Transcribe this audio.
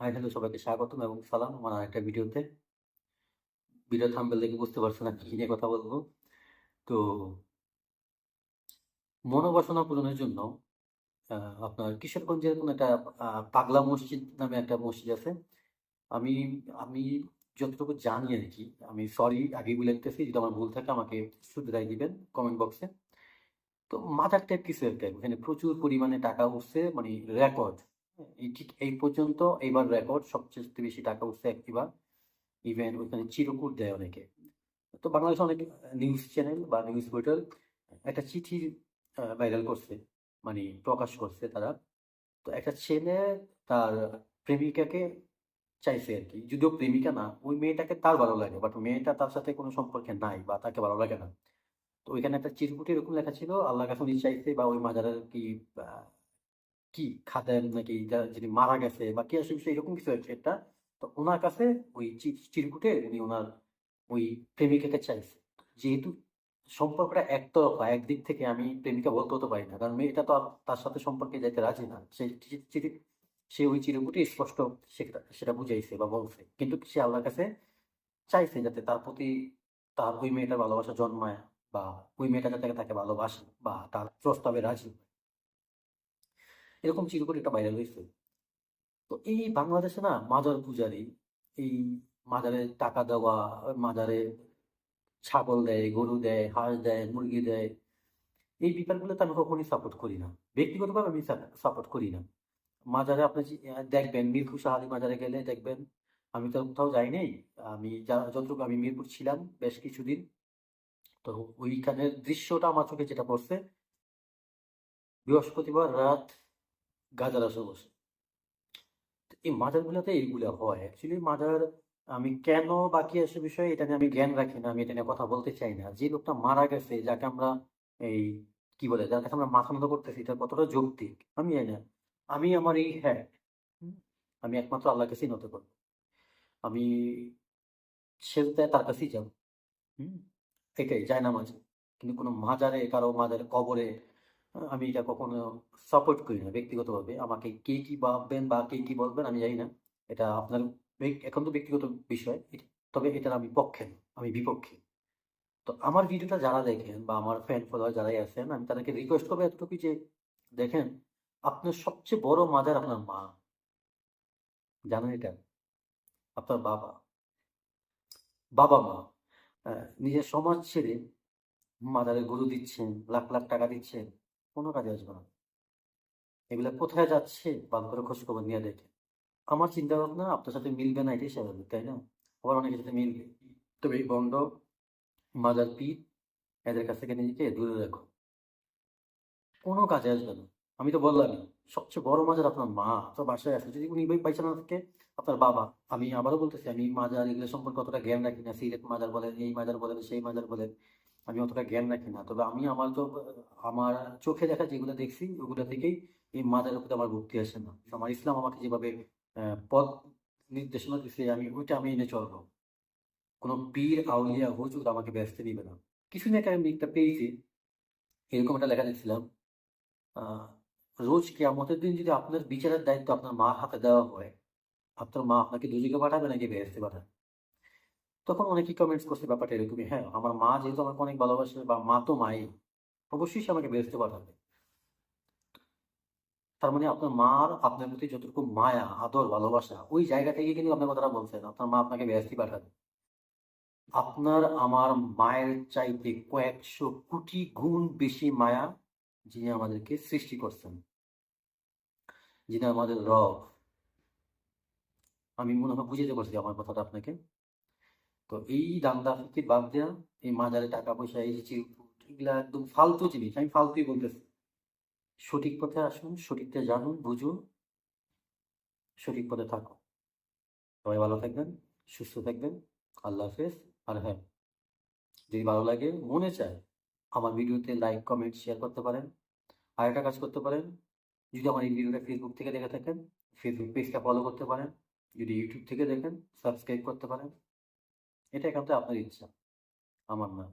High, hello সবাইকে স্বাগতম এবং সালাম আমার আরেকটা ভিডিওতে। ভিডিও থাম্বেল দেখে বুঝতে পারছেন আমি কি নিয়ে কথা বলব। তো, মনোবাসনা পূরণের জন্য আপনার কিশোরগঞ্জের কোনো একটা পাগলা মসজিদ নামে একটা মসজিদ আছে। আমি আমি যতটুকু জানি আর কি, আমি সরি আগেই বলে দিতেছি, যদি আমার ভুল থাকে আমাকে শুধরাই দিবেন কমেন্ট বক্সে তো মাথার টাইপ কিছু একটা, এখানে প্রচুর পরিমাণে টাকা উঠছে মানে রেকর্ড ঠিক এই পর্যন্ত এইবার রেকর্ড সবচেয়ে বেশি টাকা উঠছে একবার ইভেন ওইখানে চিরকুট দেয় অনেকে। তো বাংলাদেশে অনেক নিউজ চ্যানেল বা নিউজ পোর্টাল একটা চিঠি ভাইরাল করছে মানে প্রকাশ করছে তারা। তো একটা ছেলে তার প্রেমিকাকে চাইছে আর কি, যদিও প্রেমিকা না, ওই মেয়েটাকে তার ভালো লাগে বাট মেয়েটা তার সাথে কোনো সম্পর্কে নাই বা তাকে ভালো লাগে না। তো ওইখানে একটা চিরকুটে এরকম লেখা ছিল আল্লাহ কাছে উনি চাইছে বা ওই মাজারের কি কি খাদেম নাকি যিনি মারা গেছে বা কি আসে বিষয় এরকম কিছু একটা একটা। তো ওনার কাছে ওই চিরকুটে উনি ওনার ওই প্রেমিকাকে চাইছে যেহেতু সম্পর্কটা একতরফা, একদিক থেকে আমি প্রেমিকা বলতে হতে পারি না, কারণ মেয়েটা তো তার সাথে সম্পর্কে যাইতে রাজি না সে সে ওই চিরকুটে স্পষ্ট সেটা বুঝাইছে বা বলছে কিন্তু সে আল্লাহর কাছে চাইছে যাতে তার প্রতি তার ওই মেয়েটার ভালোবাসা জন্মায় বা ওই মেয়েটা যাতে তাকে ভালোবাসে বা তার প্রস্তাবে রাজি। এরকম চিরকুট একটা ভাইরাল হয়েছে। তো এই বাংলাদেশে না মাজার পূজারি, এই মাজারে টাকা দেওয়া, মাজারে ছাগল দেয়, গরু দেয়, হাঁস দেয়, মুরগি দেয়, এই ব্যাপারগুলোতে আমি কখনই সাপোর্ট করি না। ব্যক্তিগতভাবে আমি সাপোর্ট করি না। মাজারে আপনি দেখবেন মিরপুর শাহালি মাজারে গেলে দেখবেন, আমি তো কোথাও যাই নাই, আমি যতটুকু আমি মিরপুর ছিলাম বেশ কিছুদিন, তো ওইখানের দৃশ্যটা আমার চোখে যেটা পড়ছে, বৃহস্পতিবার রাত গাজার তো এই মাজারগুলোতে এইগুলো হয়। অ্যাকচুয়ালি মাজার আমি কেন বাকি আসে বিষয়ে এটা নিয়ে আমি জ্ঞান রাখি না, আমি এটা নিয়ে কথা বলতে চাই না। যে লোকটা মারা গেছে, যাকে আমরা এই কি বলে, যার কাছে আমরা মাথা নত করতেছি, এটা কতটা যৌক্তিক? আমি জানি না। আমি আমার এই হ্যাঁ আমি একমাত্র আল্লাহর কাছেই নত করব। আমি সেজদায় তার কাছেই যাব। হুম, এটাই যায় না মাঝে কিন্তু কোনো মাজারে, কারও মাজারে কবরে আমি এটা কখনো সাপোর্ট করি না ব্যক্তিগতভাবে। আমাকে কে কি ভাববেন বা কে কি বলবেন আমি জানি না। এটা আপনার এখন তো ব্যক্তিগত বিষয়। তবে এটার আমি পক্ষে আমি বিপক্ষে। তো আমার ভিডিওটা যারা দেখেন বা আমার ফ্যান ফলোয়ার যারাই আছেন, আমি তাদেরকে রিকোয়েস্ট করব এতটুকু যে, দেখেন, আপনার সবচেয়ে বড় মাদার আপনার মা। জানেন এটা? আপনার বাবা। বাবা মা। নিজের সমাজ ছেড়ে মাজারে গরু দিচ্ছেন, লাখ লাখ টাকা দিচ্ছেন। কোনো কাজে আসবে না। এগুলা কোথায় যাচ্ছে? ভালো করে খোঁজ খবর নিয়ে দেখে। আমার চিন্তা ভাবনা আপনার সাথে মিলবে না, এটাই স্বাভাবিক, তাই না? আবার অনেকের সাথে মিলবে। তবে এই বন্ড, মাজার পিঠ, এদের কাছ থেকে নিজেকে দূরে রাখো। কোনো কাজে আসবে না। আমি তো বললামই, সবচেয়ে বড় মাজার আপনার মা তো বাসায় আছে যদি উনি পাইছে না থাকে, আপনার বাবা, আমি আবারও বলতেছি, আমি মাজার এগুলো সম্পর্কে অতটা জ্ঞান রাখি না। সিলেট মাজার বলেন, এই মাজার বলেন, সেই মাজার বলেন। আমি অতটা জ্ঞান রাখি না। তবে আমি আমার তো, আমার চোখে দেখা যেগুলো দেখছি, ওগুলো থেকেই এই মাজারের প্রতি আমার ভক্তি আসে না। আমার ইসলাম আমাকে যেভাবে পথ নির্দেশনা দিচ্ছে, আমি ওইটা আমি এনে চলবো। কোনো পীর, আউলিয়া, হুজুর আমাকে ব্যস্ত নিবে না। কিছু না, আমি একটা পেয়েছি। এরকম একটা লেখা দেখছিলাম রোজ কিয়ামতের দিন যদি আপনার বিচারের দায়িত্ব আপনার মা হাতে দেওয়া হয়, আপনার মা আপনাকে দুদিকে পাঠাবে নাকি বেহেস্তে পাঠাবে? তখন অনেকেই কমেন্টস করছে ব্যাপারটা এরকমই। হ্যাঁ আমার মা যেহেতু আমাকে অনেক ভালোবাসে বা মা তো মাই, অবশ্যই সে আমাকে বেহেস্তে পাঠাবে। তার মানে আপনার মার আপনার প্রতি যতটুকু মায়া, আদর, ভালোবাসা, ওই জায়গা থেকে কিন্তু আপনার কথাটা বলছেন, আপনার মা আপনাকে বেহেস্তি পাঠাবে। আপনার আমার মায়ের চাইতে কয়েকশো কোটি গুণ বেশি মায়া যিনি আমাদেরকে সৃষ্টি করছেন। যিনি আমাদের রব। আমি মনে হয় বুঝাতে পারছি আমার কথাটা আপনাকে। তো এই দান্দা ফিকির বাদ দেওয়া এই মাজারে টাকা পয়সা এই এগুলা একদম ফালতু জিনিস। আমি ফালতুই বলতেছি। সঠিক পথে আসুন, সঠিকটা জানুন, বুঝুন, সঠিক পথে থাকুন। সবাই ভালো থাকবেন, সুস্থ থাকবেন। আল্লাহ হাফেজ। আর হ্যাঁ যদি ভালো লাগে, মনে চায়, আমার ভিডিওতে লাইক কমেন্ট শেয়ার করতে পারেন। আর একটা কাজ করতে পারেন, যদি আমার এই ভিডিওটা ফেসবুক থেকে দেখে থাকেন ফেসবুক পেজটা ফলো করতে পারেন। যদি ইউটিউব থেকে দেখেন সাবস্ক্রাইব করতে পারেন। এটা একান্ত আপনার ইচ্ছা। আমার না।